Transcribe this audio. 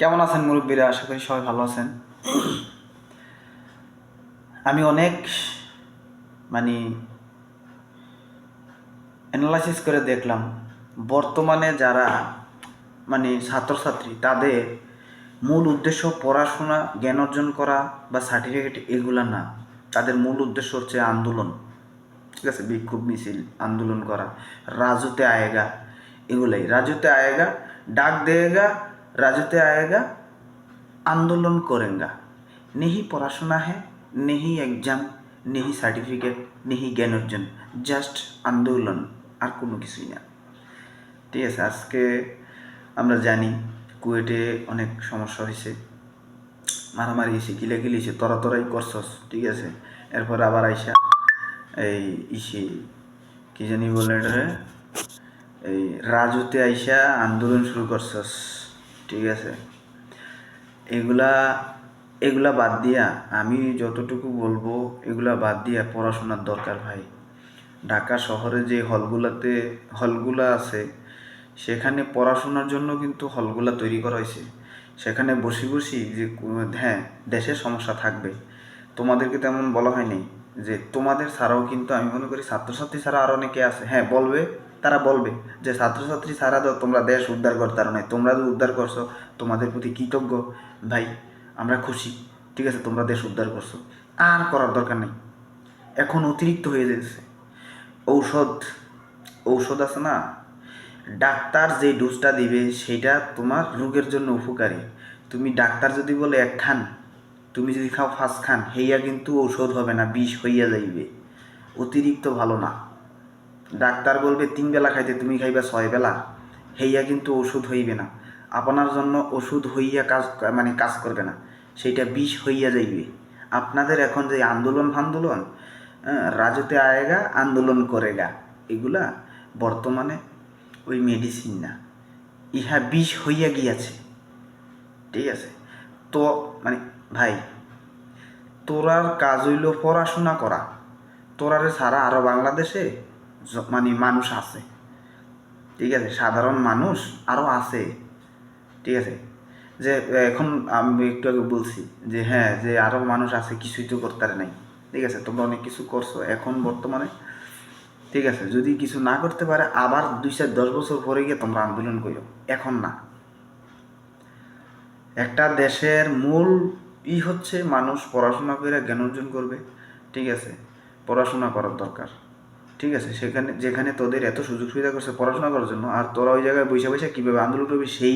কেমন আছেন মুরব্বীরা? আশা করি সবাই ভালো আছেন। আমি অনেক মানে অ্যানালাইসিস করে দেখলাম, বর্তমানে যারা মানে ছাত্রছাত্রী, তাদের মূল উদ্দেশ্য পড়াশোনা, জ্ঞান অর্জন করা বা সার্টিফিকেট এগুলা না। তাদের মূল উদ্দেশ্য হচ্ছে আন্দোলন। ঠিক আছে? বিক্ষোভ মিছিল, আন্দোলন করা রাজুতে আয়েগা, এগুলাই। রাজুতে আয়েগা, ডাক দেगा রাজুতে आएगा आंदोलन करेंगे नहीं পড়াশোনা है नहीं एग्जाम नहीं সার্টিফিকেট नहीं জ্ঞান অর্জন জাস্ট আন্দোলন আর কোনো কিছুই না ঠিক আছে আজকে আমরা জানি কুয়েটে অনেক সমস্যা হয়েছে মারামারি হয়েছে কিলাকিলি হয়েছে তরা তরাই করছস ঠিক আছে এরপর আবার আইসা এই ইসে কি জানি বলে এটারে এই রাজুতে আইসা আন্দোলন শুরু করছস ঠিক আছে? এগুলা এগুলা বাদ দিয়া আমি যতটুকু বলব, এগুলা বাদ দিয়া পড়াশোনার দরকার ভাই। ঢাকা শহরে যে হলগুলাতে, হলগুলা আছে, সেখানে পড়াশোনার জন্য কিন্তু হলগুলা তৈরি করা হয়েছে। সেখানে বসি বসি যে হ্যাঁ দেশের সমস্যা থাকবে। তোমাদেরকে তেমন বলা হয়নি। যে তোমাদের ছাড়াও কিন্তু, আমি মনে করি ছাত্রছাত্রী ছাড়া আরও অনেকে আছে। হ্যাঁ বলবে, তারা বলবে যে ছাত্রছাত্রী ছাড়া তো তোমরা দেশ উদ্ধার করতে নাই। তোমরা যে উদ্ধার করছ, তোমাদের প্রতি কৃতজ্ঞ। ভাই, আমরা খুশি। ঠিক আছে, তোমরা দেশ উদ্ধার করছ। আর করার দরকার নেই। এখন অতিরিক্ত হয়ে যাচ্ছে। ঔষধ ঔষধ আছে না? ডাক্তার যে ডোজটা দিবে, সেটা তোমার রোগের জন্য উপকারী। তুমি ডাক্তার যদি বলে এক খান তুমি যদি খাও ফার্স্ট খান হেইয়া কিন্তু ঔষধ হবে না বিষ হইয়া যাইবে। অতিরিক্ত ভালো না। ডাক্তার বলবে তিন বেলা খাইতে তুমি খাইবা ছয় বেলা। হেইয়া কিন্তু ওষুধ হইবে না। আপনার জন্য ওষুধ হইয়া কাজ মানে কাজ করবে না। সেইটা বিষ হইয়া যাইবে। আপনাদের এখন যে আন্দোলন ফান্দোলন হ্যাঁ, রাজতে আয়েগা আন্দোলন করেগা এগুলা বর্তমানে ওই মেডিসিন না। ইহা বিষ হইয়া গিয়াছে। ঠিক আছে? তো মানে ভাই, তোরার কাজ হইল পড়াশোনা করা। তোরারে ছাড়া আরও বাংলাদেশে মানে মানুষ আছে। ঠিক আছে, সাধারণ মানুষ আরও আছে। ঠিক আছে, যে এখন আমি একটু আগে বলছি যে হ্যাঁ যে আরও মানুষ আছে, কিছুই তো করতে নাই। ঠিক আছে, তোমরা অনেক কিছু করছ এখন বর্তমানে। ঠিক আছে, যদি কিছু না করতে পারে, আবার দুই চার দশ বছর পরে গিয়ে তোমরা আন্দোলন করো এখন না। একটা দেশের মূল ই হচ্ছে মানুষ পড়াশোনা করে জ্ঞান অর্জন করবে, ঠিক আছে? পড়াশোনা করার দরকার, ঠিক আছে? সেখানে, যেখানে তোদের এত সুযোগ সুবিধা করছে পড়াশোনা করার জন্য, আর তোরা ওই জায়গায় বসে বসে কীভাবে আন্দোলন করবি সেই